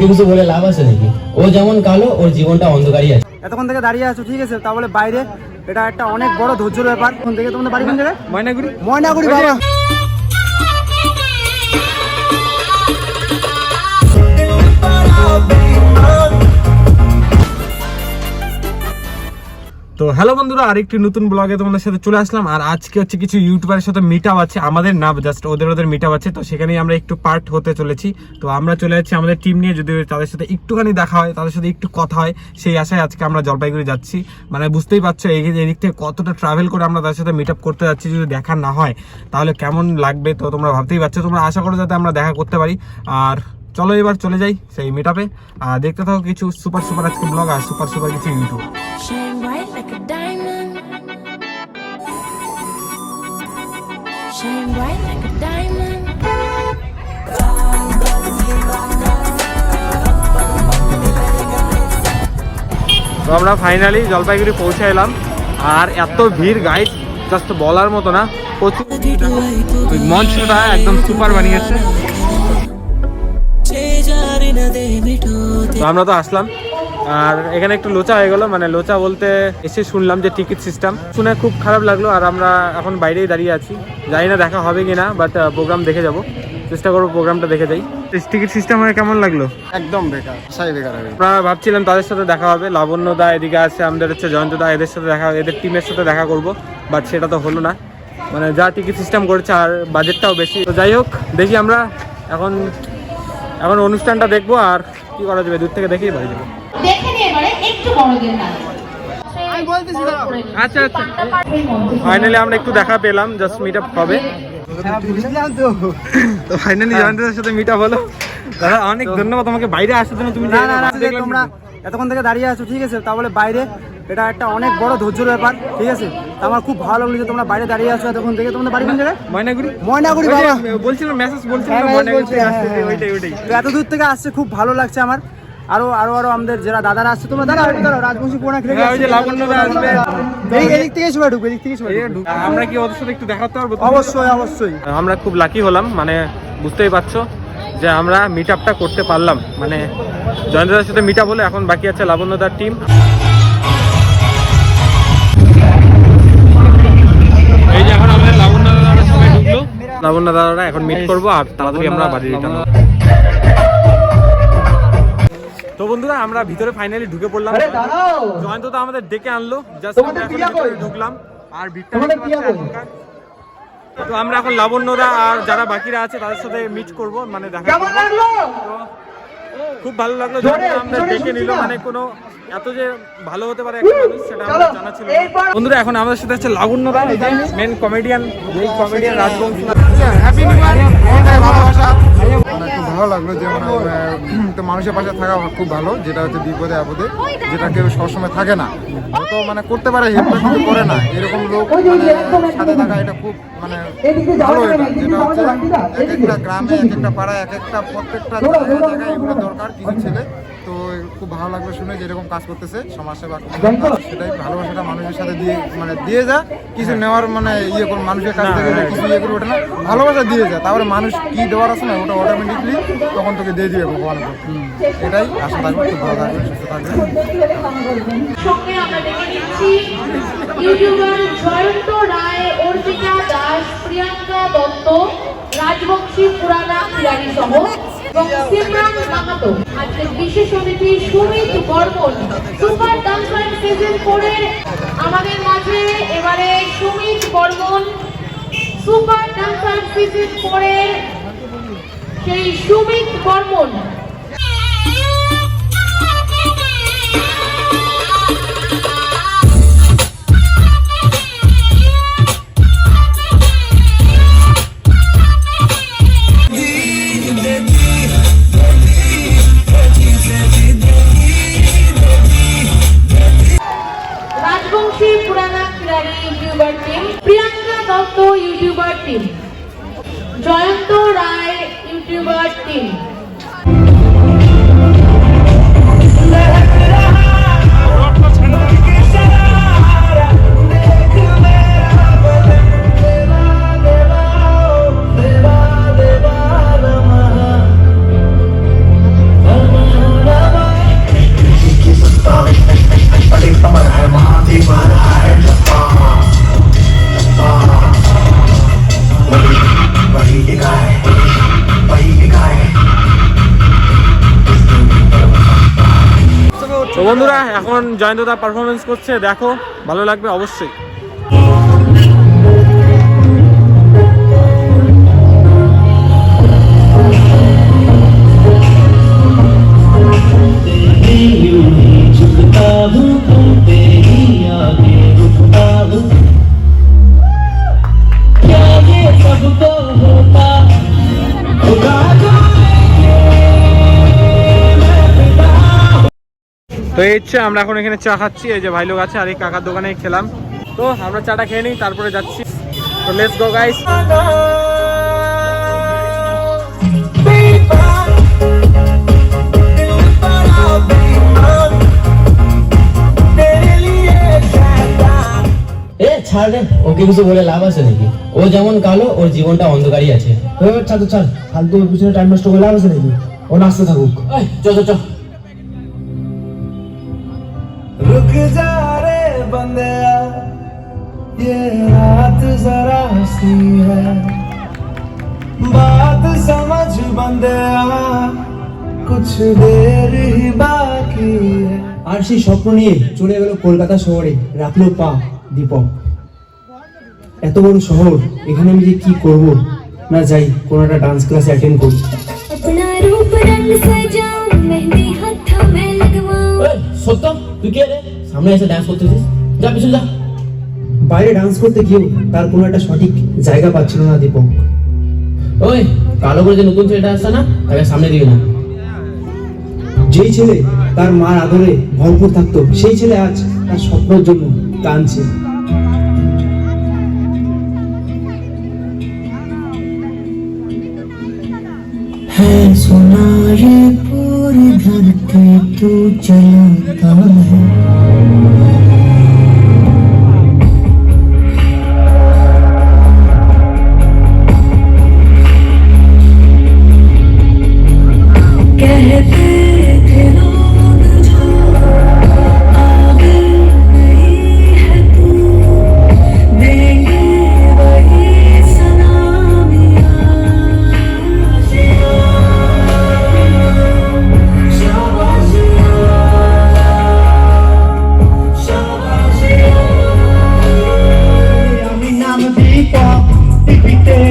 ওকে কিছু বলে লাভ আছে নাকি? ও যেমন কালো ওর জীবনটা অন্ধকারই আছে। এতক্ষণ থেকে দাঁড়িয়ে আছো ঠিক আছে? তাহলে বাইরে এটা একটা অনেক বড় ধৈর্যের ব্যাপার। এখন থেকে তোমাদের বাড়ি কোন জায়গায়? ময়নাগুড়ি। ময়নাগুড়ি বাবা। তো হ্যালো বন্ধুরা, আরেকটি নতুন ব্লগে তোমাদের সাথে চলে আসলাম। আর আজকে হচ্ছে কিছু ইউটিউবারের সাথে মিট আছে, আমাদের না জাস্ট ওদের ওদের মিট আছে, তো সেখানেই আমরা একটু পার্ট হতে চলেছি। তো আমরা চলে যাচ্ছি আমাদের টিম নিয়ে, যদি তাদের সাথে একটুখানি দেখা হয়, তাদের সাথে একটু কথা হয়, সেই আশায় আজকে আমরা জলপাইগুড়ি যাচ্ছি। মানে বুঝতেই পারছ, এই এদিক থেকে কতটা ট্রাভেল করে আমরা তাদের সাথে মিট করতে যাচ্ছি, যদি দেখা না হয়, তাহলে কেমন লাগবে তো তোমরা ভাবতেই পারছ। তোমরা আশা করো যাতে আমরা দেখা করতে পারি। আর চলো এবার চলে যাই সেই মিট আপে দেখতে থাকো কিছু সুপার সুপার আজকে ব্লগ আর সুপার সুপার কিছু YouTube Shine bright like a diamond. Shine bright like a diamond. তো আমরা ফাইনালি জলপাইগুড়ি পৌঁছে এলাম আর এত ভিড় গাইড জাস্ট বলার মতো না মঞ্চটা একদম সুপার বানিয়েছে তো আমরা তো আসলাম আর এখানে একটু লোচা হয়ে গেলো। মানে লোচা বলতে এসে শুনলাম যে টিকিট সিস্টেম শুনে খুব খারাপ লাগল আর আমরা এখন বাইরেই দাঁড়িয়ে আছি। জানি না দেখা হবে কি না বাট প্রোগ্রাম দেখে যাব। চেষ্টা করব প্রোগ্রামটা দেখে যাই। টিকিট সিস্টেম হয়ে কেমন লাগল? একদম বেকার সাই বেকার হবে আমরা ভাবছিলাম তাদের সাথে দেখা হবে। লাবণ্য দা এদিকে আছে আমাদের হচ্ছে জয়ন্ত দা এদের সাথে দেখা এদের টিমের সাথে দেখা করব বাট সেটা তো হলো না। মানে যা টিকিট সিস্টেম করেছে আর বাজেটটাও বেশি। তো যাই হোক দেখি আমরা এখন এখন অনুষ্ঠানটা দেখব আর কি করা যাবে। দূর থেকে দেখেই বাড়ি যাব। দেখে নিয়ে এবারে একটু বড়দের আচ্ছা আচ্ছা। ফাইনালি আমরা একটু দেখা পেলাম জাস্ট মিট আপ হবে। তো তো ফাইনালি জয়ন্তদের সাথে মিট আপ হলো। দাদা অনেক ধন্যবাদ তোমাকে বাইরে আসার জন্য। তুমি না না না দেখলাম কিন্তু। তোমরা এতক্ষণ থেকে দাঁড়িয়ে আছো ঠিক আছে? তাহলে বাইরে এটা একটা অনেক বড় ধৈর্যের ব্যাপার ঠিক আছে? তা আমার খুব ভালো লাগল যে তোমরা বাইরে দাঁড়িয়ে আছো এতক্ষণ থেকে। তোমাদের বাড়ি কোন জায়গায়? ময়নাগুড়ি। ময়নাগুড়ি বাবা। বলছিলাম মেসেজ বলছিলাম হ্যাঁ, ময়নাগুড়ি হ্যাঁ, আসতেছে, হ্যাঁ, ওইটাই ওইটাই। এত দূর থেকে আসছে খুব ভালো লাগছে আমার। আরও আরও আরও আমাদের যারা দাদারা আসছে তোমরা দাঁড়াও একটু দাঁড়াও রাজবংশী পুরানা খেলে হ্যাঁ, ওই যে লাবণ্যরা আসবে। এদিক এদিক থেকে সবাই ঢুকবে এদিক থেকে সবাই ঢুকবে। আমরা কি ওদের সাথে একটু দেখাতে পারব? অবশ্যই অবশ্যই। আমরা খুব লাকি হলাম মানে বুঝতেই পারছ যে আমরা মিট আপটা করতে পারলাম। মানে জয়েন্দ্রদার সাথে মিট আপ হলে এখন বাকি আছে লাবণ্যদার টিম এই যে এখন আমাদের লাবণ্য দাদারা সবাই ঢুকলো। লাবণ্য দাদারা এখন মিট করব আর তাড়াতাড়ি আমরা বাড়ি রিটার্ন তো বন্ধুরা আমরা ভিতরে ফাইনালি ঢুকে পড়লাম। জয়ন্ত তো আমাদের ডেকে আনলো। জাস্ট আমরা এখন ঢুকলাম। আর ভিড়টা। তো আমরা এখন লাবণ্যরা আর যারা বাকিরা আছে তাদের সাথে মিট করব। মানে দেখা করব। খুব ভালো লাগল আমরা ডেকে নিল। মানে কোনো এত যে ভালো হতে পারে একটা মানুষ সেটা আমার জানা ছিল বন্ধুরা এখন আমাদের সাথে আছে লাবণ্যরা main comedian comedian Rajbanshi. Happy new year ভালোবাসা। মানে খুব ভালো লাগল যে মানে তো মানুষের পাশে থাকা খুব ভালো যেটা হচ্ছে বিপদে আপদে যেটা কেউ সবসময় থাকে না। তো মানে করতে পারে হেল্প কিন্তু করে না। এরকম লোক মানে সাথে থাকা এটা খুব মানে ভালো এটা। যেটা হচ্ছে এক একটা গ্রামে এক একটা পাড়ায় এক একটা প্রত্যেকটা জায়গায় এগুলো দরকার কিছু ছেলে। তো খুব ভালো লাগল শুনে যে এরকম কাজ করতেছে সমাজসেবা সেটাই ভালোবাসাটা মানুষের সাথে দিয়ে মানে দিয়ে যা কিছু নেওয়ার মানে ইয়ে করে মানুষের কাছ থেকে কিছু ইয়ে করে ওঠে না ভালোবাসা দিয়ে যা। তারপরে মানুষ কি দেওয়ার আছে না ওটা অটোমেটিকলি তখন তোকে দিয়ে দিবে ভগবান এটাই আশা থাকবে খুব ভালো থাকবে, সুস্থ থাকবে। জয়ন্ত রায়, অর্পিতা দাস, প্রিয়াঙ্কা দত্ত, রাজবংশী পুরানা কিরানি সহ, এবং বিশেষ সুমিত বর্মন, সুপার আমাদের মাঝে। এবারে Sumit Barman, super dancer season ফোরের সেই সুমিত বর্মন। রাজবংশী পুরানা প্রিয়াঙ্কা ইউটিউবার জয়ন্ত রায় ইউটিউবার এখন জয়ন্তদা পারফরমেন্স করছে দেখো ভালো লাগবে অবশ্যই। তো এই হচ্ছে আমরা এখন এখানে চা খাচ্ছি এই যে ভাই লোক আছে আর এই কাকার দোকানে খেলাম। তো আমরা চাটা খেয়ে নিই তারপরে যাচ্ছি। তো লেটস গো গাইস এ ছাড় ওকে কিছু বলে লাভ আছে নাকি? ও যেমন কালো ওর জীবনটা অন্ধকারই আছে। ছাড় ছাড়। ফালতু ওর পিছনে টাইম নষ্ট করলে আছে নাকি? ও নাচতে থাকুক। এই, চ। रुक जा रे बंदया ये रात जरा हंसी है बात समझ बंदया कुछ देर ही बाकी है আর সেই স্বপ্ন নিয়ে চলে গেল কলকাতা শহরে রাখলো পা দীপক এত বড় শহর এখানে আমি যে কি করব না যাই কোনো একটা ডান্স ক্লাসে অ্যাটেন্ড করি अपना তুই কে সামনে এসে ডান্স করতেছিস? যা পিছনে যা। বাইরে ডান্স করতে গিয়েও তার কোনো একটা সঠিক জায়গা পাচ্ছিল না দীপক। ওই কালো করে যে নতুন ছেলেটা আসছে না তাকে সামনে দিবি না। যেই ছেলে তার মার আদরে ভরপুর থাকতো সেই ছেলে আজ তার স্বপ্নের জন্য কাঁদছে হ্যাঁ সোনারে पूरी धरती तू चलता है।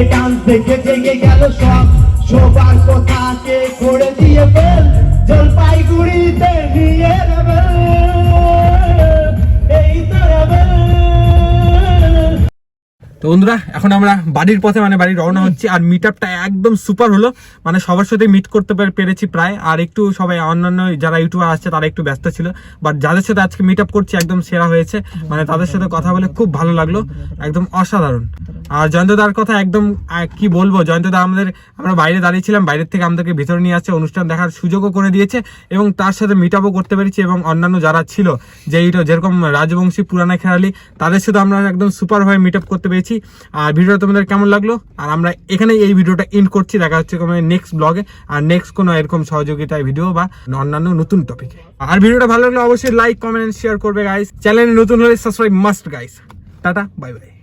ডান্স দেখে জেগে গেল সব। সবার কথাকে তো বন্ধুরা, এখন আমরা বাড়ির পথে মানে বাড়ি রওনা হচ্ছি, আর মিট আপটা একদম সুপার হলো। মানে সবার সাথে মিট করতে পেরে- পেরেছি প্রায়। আর একটু সবাই, অন্যান্য যারা ইউটিউবার আসছে, তারা একটু ব্যস্ত ছিল। বাট যাদের সাথে আজকে মিট আপ করছি, একদম সেরা হয়েছে। মানে তাদের সাথে কথা বলে খুব ভালো লাগল। একদম অসাধারণ। আর জয়ন্তদার কথা একদম কি বলব? জয়ন্তদা আমাদের, আমরা বাইরে দাঁড়িয়েছিলাম বাইরের থেকে আমাদেরকে ভিতরে নিয়ে আসছে, অনুষ্ঠান দেখার সুযোগও করে দিয়েছে, এবং তার সাথে মিট আপও করতে পেরেছি, এবং অন্যান্য যারা ছিল যে যেরকম রাজবংশী, পুরানা খেলালি তাদের সাথে আমরা একদম সুপার ভাবে মিট আপ করতে পেরেছি আর ভিডিওটা তোমাদের কেমন লাগল? আর আমরা এখানে এই ভিডিওটা এন্ড করছি। দেখা হচ্ছে কোনো নেক্সট ব্লগে আর নেক্সট কোনো এরকম সহযোগিতায় ভিডিও বা অন্যান্য নতুন টপিকে আর ভিডিওটা ভালো লাগলে অবশ্যই লাইক কমেন্ট শেয়ার করবে গাইস চ্যানেল নতুন হলে subscribe must guys tata bye bye